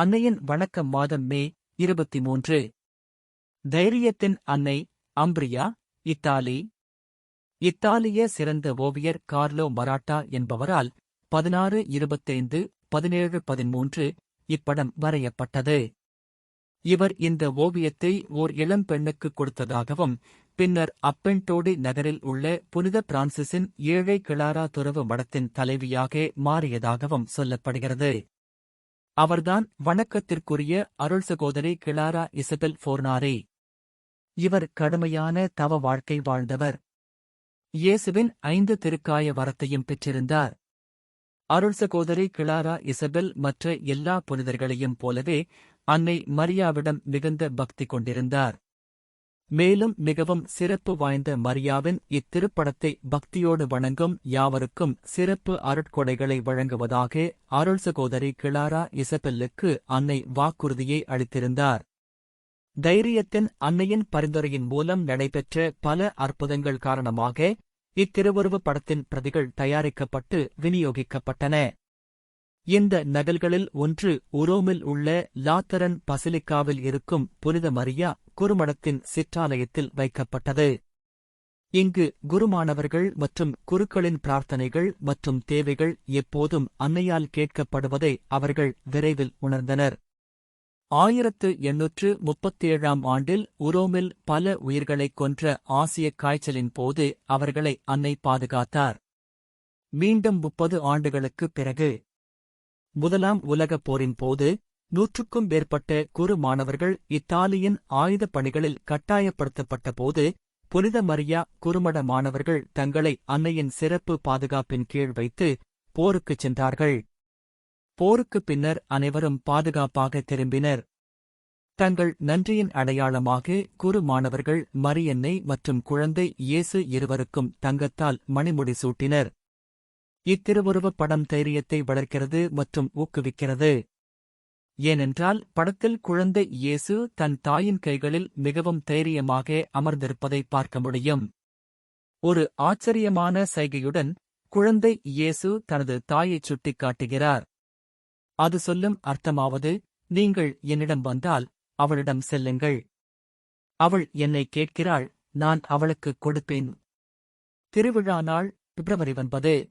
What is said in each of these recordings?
அன்னையின் வணக்கம் மாதம் மே இருபத்தி மூன்று தைரியத்தின் அன்னை அம்பிரியா இத்தாலி. இத்தாலிய சிறந்த ஓவியர் கார்லோ மராட்டா என்பவரால் பதினாறு இருபத்தைந்து பதினேழு பதிமூன்று இப்படம் வரையப்பட்டது. இவர் இந்த ஓவியத்தை ஓர் இளம் பெண்ணுக்கு கொடுத்ததாகவும் பின்னர் அப்பென்டோடி நகரில் உள்ள புனித பிரான்சிஸின் ஏழை கிளாரா துறவு மடத்தின் தலைவியாக மாறியதாகவும் சொல்லப்படுகிறது. அவர்தான் வணக்கத்திற்குரிய அருள் சகோதரி கிளாரா இசபெல் ஃபோர்னாரே. இவர் கடுமையான தவ வாழ்க்கை வாழ்ந்தவர். இயேசுவின் ஐந்து திருக்காய வரத்தையும் பெற்றிருந்தார். அருள் சகோதரி கிளாரா இசபெல் மற்ற எல்லா புனிதர்களையும் போலவே அன்னை மரியாவிடம் மிகுந்த பக்தி கொண்டிருந்தார். மேலும் மிகவும் சிறப்பு வாய்ந்த மரியாவின் இத்திருப்படத்தை பக்தியோடு வணங்கும் யாவருக்கும் சிறப்பு அருட்கொடைகளை வழங்குவதாக அருள் சகோதரி கிளாரா இசபெல்லுக்கு அன்னை வாக்குறுதியை அளித்திருந்தார். தைரியத்தின் அன்னையின் பரிந்துரையின் மூலம் நடைபெற்ற பல அற்புதங்கள் காரணமாக இத்திருவுருவப் படத்தின் பிரதிகள் தயாரிக்கப்பட்டு விநியோகிக்கப்பட்டன. இந்த நகல்களில் ஒன்று உரோமில் உள்ள லாத்தரன் பசிலிக்காவில் இருக்கும் புனித மரியா குருமடத்தின் சிற்றாலயத்தில் வைக்கப்பட்டது. இங்கு குருமானவர்கள் மற்றும் குருக்களின் பிரார்த்தனைகள் மற்றும் தேவைகள் எப்போதும் அன்னையால் கேட்கப்படுவதை அவர்கள் விரைவில் உணர்ந்தனர். ஆயிரத்து எண்ணூற்று முப்பத்தேழாம் ஆண்டில் உரோமில் பல உயிர்களைக் கொன்ற ஆசிய காய்ச்சலின் போது அவர்களை அன்னை பாதுகாத்தார். மீண்டும் முப்பது ஆண்டுகளுக்குப் பிறகு முதலாம் உலகப் போரின் போது நூற்றுக்கும் மேற்பட்ட குறு மாணவர்கள் இத்தாலியின் ஆயுதப் பணிகளில் கட்டாயப்படுத்தப்பட்ட போது புனித மரியா குறுமட மாணவர்கள் தங்களை அன்னையின் சிறப்பு பாதுகாப்பின் கீழ் வைத்து போருக்குச் சென்றார்கள். போருக்குப் பின்னர் அனைவரும் பாதுகாப்பாக திரும்பினர். தங்கள் நன்றியின் அடையாளமாக குறு மாணவர்கள் மரியன்னை மற்றும் குழந்தை இயேசு இருவருக்கும் தங்கத்தால் மணிமுடி சூட்டினர். இத்திருவுருவப் படம் தைரியத்தை வளர்க்கிறது மற்றும் ஊக்குவிக்கிறது. ஏனென்றால் படத்தில் குழந்தை இயேசு தன் தாயின் கைகளில் மிகவும் தைரியமாக அமர்ந்திருப்பதை பார்க்க முடியும். ஒரு ஆச்சரியமான சைகையுடன் குழந்தை இயேசு தனது தாயைச் சுட்டிக்காட்டுகிறார். அது சொல்லும் அர்த்தமாவது நீங்கள் என்னிடம் வந்தால் அவளிடம் செல்லுங்கள். அவள் என்னை கேட்கிறாள் நான் அவளுக்குக் கொடுப்பேன். திருவிழா நாள் பிப்ரவரி ஒன்பது.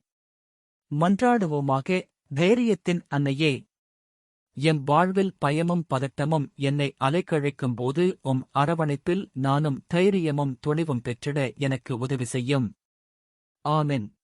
மன்றாடுவோமாக தைரியத்தின் அன்னையே. எம் வாழ்வில் பயமும் பதட்டமும் என்னை அலைக்கழிக்கும் போது உம் அரவணைப்பில் நானும் தைரியமும் துணிவும் பெற்றிட எனக்கு உதவி செய்யும். ஆமென்.